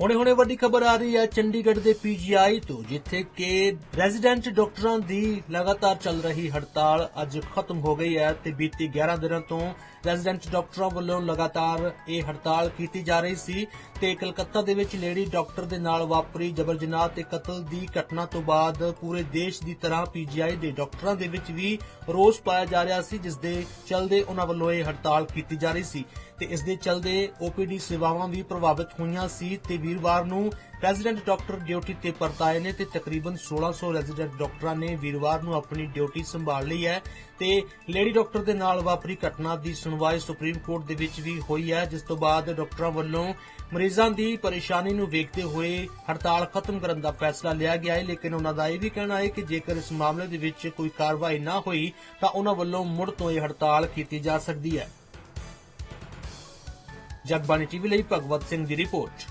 ਹੁਣੇ ਹੁਣੇ ਵੱਡੀ ਖਬਰ ਆ ਰਹੀ ਹੈ ਚੰਡੀਗੜ੍ਹ ਦੇ ਪੀਜੀਆਈ ਤੋਂ, ਜਿੱਥੇ ਕਿ ਰੈਜ਼ੀਡੈਂਟ ਡਾਕਟਰਾਂ ਦੀ ਲਗਾਤਾਰ ਚੱਲ ਰਹੀ ਹੜਤਾਲ ਅੱਜ ਖਤਮ ਹੋ ਗਈ ਹੈ ਤੇ ਬੀਤੀ 11 ਦਿਨਾਂ ਤੋਂ ਰੈਜ਼ੀਡੈਂਟ ਡਾਕਟਰਾਂ ਵੱਲੋਂ ਲਗਾਤਾਰ ਇਹ ਹੜਤਾਲ ਕੀਤੀ ਜਾ ਰਹੀ ਸੀ ਤੇ ਕਲਕੱਤਾ ਦੇ ਵਿੱਚ ਲੇਡੀ ਡਾਕਟਰ ਦੇ ਨਾਲ ਵਾਪਰੀ ਜਬਰ ਜਨਾਹ ਤੇ ਕਤਲ ਦੀ ਘਟਨਾ ਤੋਂ ਬਾਅਦ ਪੂਰੇ ਦੇਸ਼ ਦੀ ਤਰ੍ਹਾਂ ਪੀਜੀਆਈ ਦੇ ਡਾਕਟਰਾਂ ਦੇ ਵਿੱਚ ਵੀ ਰੋਸ ਪਾਇਆ ਜਾ ਰਿਹਾ ਸੀ, ਜਿਸ ਦੇ ਚਲਦੇ ਉਹਨਾਂ ਵੱਲੋਂ ਇਹ ਹੜਤਾਲ ਕੀਤੀ ਜਾ ਰਹੀ ਸੀ ਤੇ ਇਸ ਦੇ ਚਲਦੇ ਓਪੀਡੀ ਸੇਵਾਵਾਂ ਵੀ ਪ੍ਰਭਾਵਿਤ ਹੋਈਆਂ ਸੀ ਤੇ ਵੀਰਵਾਰ ਨੂੰ ਰੈਜ਼ੀਡੈਂਟ ਡਾਕਟਰ ਡਿਊਟੀ ਤੇ ਪਰਤਾਏ ਨੇ ਤੇ ਤਕਰੀਬਨ 1600 ਰੈਜ਼ੀਡੈਂਟ ਡਾਕਟਰਾਂ ਨੇ ਵੀਰਵਾਰ ਨੂੰ ਆਪਣੀ ਡਿਊਟੀ ਸੰਭਾਲ ਲਈ ਹੈ ਤੇ ਲੇਡੀ ਡਾਕਟਰ ਦੇ ਨਾਲ ਵਾਪਰੀ ਘਟਨਾ ਦੀ ਸੁਣਵਾਈ ਸੁਪਰੀਮ ਕੋਰਟ ਦੇ ਵਿੱਚ ਵੀ ਹੋਈ ਹੈ, ਜਿਸ ਤੋਂ ਬਾਅਦ ਡਾਕਟਰਾਂ ਵੱਲੋਂ ਮਰੀਜ਼ਾਂ ਦੀ ਪਰੇਸ਼ਾਨੀ ਨੂੰ ਵੇਖਦੇ ਹੋਏ ਹੜਤਾਲ ਖਤਮ ਕਰਨ ਦਾ ਫੈਸਲਾ ਲਿਆ ਗਿਆ ਹੈ। ਲੇਕਿਨ ਉਹਨਾਂ ਦਾ ਇਹ ਵੀ ਕਹਿਣਾ ਹੈ ਕਿ ਜੇਕਰ ਇਸ ਮਾਮਲੇ ਦੇ ਵਿੱਚ ਕੋਈ ਕਾਰਵਾਈ ਨਾ ਹੋਈ, ਤਾਂ ਉਹਨਾਂ ਵੱਲੋਂ ਮੁੜ ਤੋਂ ਇਹ ਹੜਤਾਲ ਕੀਤੀ ਜਾ ਸਕਦੀ ਹੈ। ਜਗਬਾਣੀ ਟੀਵੀ ਲਈ ਭਗਵਤ ਸਿੰਘ ਦੀ ਰਿਪੋਰਟ।